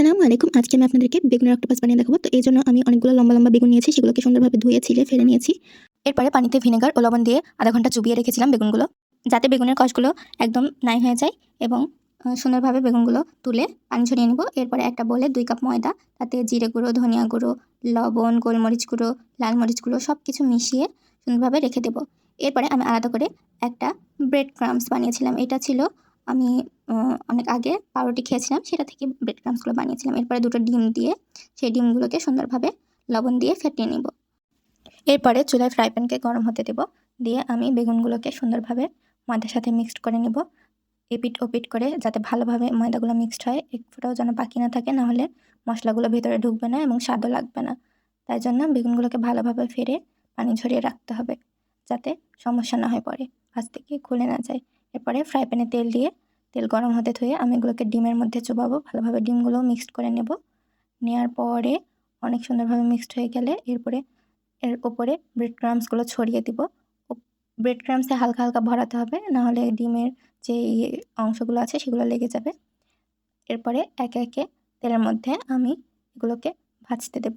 আসসালামু আলাইকুম। আজকে আমি আপনাদেরকে বেগুনের অক্টোপাস বানিয়ে দেখাবো। তো এই জন্য আমি অনেকগুলো লম্বা লম্বা বেগুন নিয়েছি, সেগুলোকে সুন্দরভাবে ধুয়ে ছিলে ফেলে নিয়েছি। এরপরে পানিতে ভিনেগার ও লবণ দিয়ে আধা ঘণ্টা চুবিয়ে রেখেছিলাম বেগুনগুলো, যাতে বেগুনের কষগুলো একদম নাই হয়ে যায় এবং সুন্দরভাবে বেগুনগুলো তুলে পানি ঝরিয়ে নেব। এরপরে একটা বলে দুই কাপ ময়দা, তাতে জিরে গুঁড়ো, ধনিয়া গুঁড়ো, লবণ, গোলমরিচ গুঁড়ো, লাল মরিচ গুঁড়ো সব কিছু মিশিয়ে সুন্দরভাবে রেখে দেবো। এরপরে আমি আলাদা করে একটা ব্রেড ক্রামস বানিয়েছিলাম। এটা ছিল আমি অনেক আগে পাউরুটি খেয়েছিলাম, সেটা থেকে ব্রেড ক্রামসগুলো বানিয়েছিলাম। এরপরে দুটো ডিম দিয়ে সেই ডিমগুলোকে সুন্দরভাবে লবণ দিয়ে ফেটিয়ে নিব। এরপরে চুলায় ফ্রাই প্যানকে গরম হতে দেব। দিয়ে আমি বেগুনগুলোকে সুন্দরভাবে ময়দার সাথে মিক্সড করে নেব। এপিট ওপিট করে যাতে ভালোভাবে ময়দাগুলো মিক্সড হয়, এক ফোঁটাও যেন বাকি না থাকে নাহলে মশলাগুলো ভেতরে ঢুকবে না এবং স্বাদও লাগবে না। তাই জন্য বেগুনগুলোকে ভালোভাবে ফেরে পানি ঝরিয়ে রাখতে হবে, যাতে সমস্যা না হয় পরে ভাজ থেকে খুলে না যায়। এরপরে ফ্রাই প্যানে তেল দিয়ে, তেল গরম হতে ধুয়ে আমি এগুলোকে ডিমের মধ্যে চোবাবো, ভালোভাবে ডিমগুলো মিক্সড করে নেব। নেওয়ার পরে অনেক সুন্দরভাবে মিক্সড হয়ে গেলে এরপরে এর ওপরে ব্রেড ক্রামসগুলো ছড়িয়ে দিব। ব্রেড ক্রামসে হালকা হালকা ভরাতে হবে, নাহলে ডিমের যে ইয়ে অংশগুলো আছে সেগুলো লেগে যাবে। এরপরে একে একে তেলের মধ্যে আমি এগুলোকে ভাজতে দেব।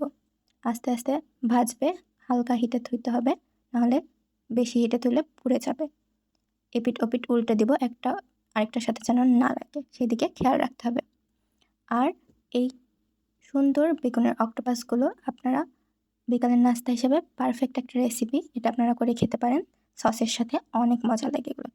আস্তে আস্তে ভাজবে, হালকা হিটে থুইতে হবে, নাহলে বেশি হিটে তুলে পুড়ে যাবে। এপিট ওপিট উল্টে দিব একটা, আরেকটার সাথে যেন না লাগে, সেদিকে খেয়াল রাখতে হবে। আর এই সুন্দর বেগুনের অক্টোপাসগুলো আপনারা বিকালের নাস্তা হিসেবে পারফেক্ট একটা রেসিপি এটা আপনারা করে খেতে পারেন। সসের সাথে অনেক মজা লাগে এগুলো